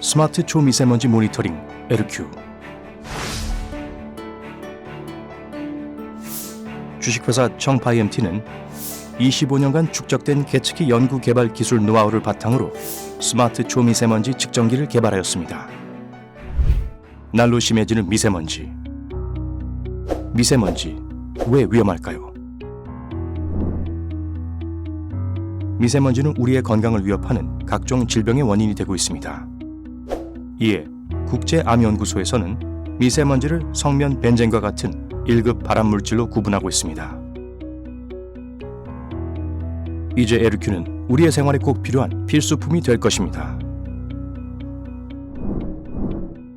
스마트 초미세먼지 모니터링 에르큐 주식회사 청파이엠티는 25년간 축적된 계측기 연구 개발 기술 노하우를 바탕으로 스마트 초미세먼지 측정기를 개발하였습니다. 날로 심해지는 미세먼지. 미세먼지 왜 위험할까요? 미세먼지는 우리의 건강을 위협하는 각종 질병의 원인이 되고 있습니다. 이에 국제암연구소에서는 미세먼지를 성면 벤젠과 같은 1급 발암물질로 구분하고 있습니다. 이제 에르큐는 우리의 생활에 꼭 필요한 필수품이 될 것입니다.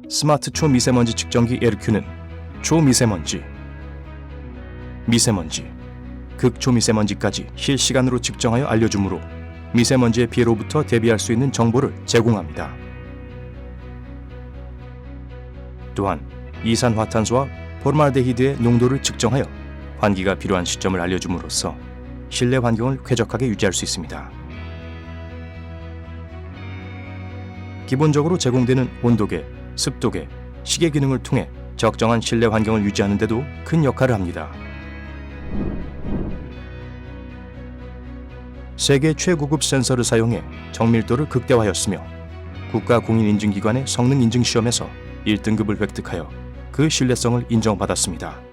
스마트 초미세먼지 측정기 에르큐는 초미세먼지, 미세먼지, 극초미세먼지까지 실시간으로 측정하여 알려주므로 미세먼지의 피해로부터 대비할 수 있는 정보를 제공합니다. 또한 이산화탄소와 포르말데히드의 농도를 측정하여 환기가 필요한 시점을 알려줌으로써 실내 환경을 쾌적하게 유지할 수 있습니다. 기본적으로 제공되는 온도계, 습도계, 시계 기능을 통해 적정한 실내 환경을 유지하는 데도 큰 역할을 합니다. 세계 최고급 센서를 사용해 정밀도를 극대화하였으며 국가 공인 인증기관의 성능 인증 시험에서 1등급을 획득하여 그 신뢰성을 인정받았습니다.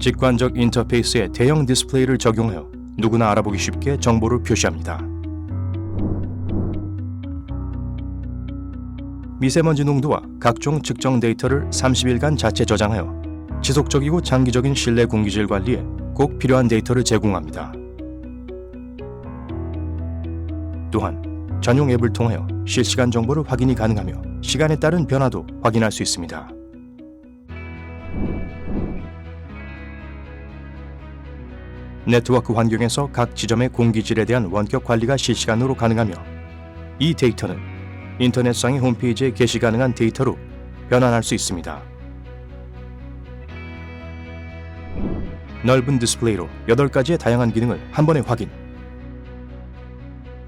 직관적 인터페이스에 대형 디스플레이를 적용하여 누구나 알아보기 쉽게 정보를 표시합니다. 미세먼지 농도와 각종 측정 데이터를 30일간 자체 저장하여 지속적이고 장기적인 실내 공기질 관리에 꼭 필요한 데이터를 제공합니다. 또한 전용 앱을 통하여 실시간 정보를 확인이 가능하며 시간에 따른 변화도 확인할 수 있습니다. 네트워크 환경에서 각 지점의 공기질에 대한 원격 관리가 실시간으로 가능하며 이 데이터는 인터넷상의 홈페이지에 게시 가능한 데이터로 변환할 수 있습니다. 넓은 디스플레이로 8가지의 다양한 기능을 한 번에 확인.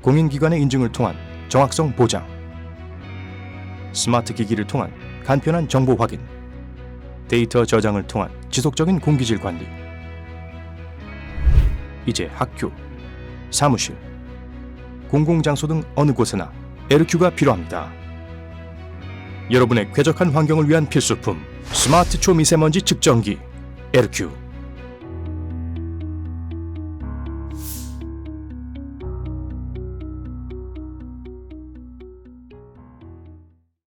공인기관의 인증을 통한 정확성 보장. 스마트 기기를 통한 간편한 정보 확인. 데이터 저장을 통한 지속적인 공기질 관리. 이제 학교, 사무실, 공공장소 등 어느 곳에나 에르큐가 필요합니다. 여러분의 쾌적한 환경을 위한 필수품 스마트 초미세먼지 측정기 에르큐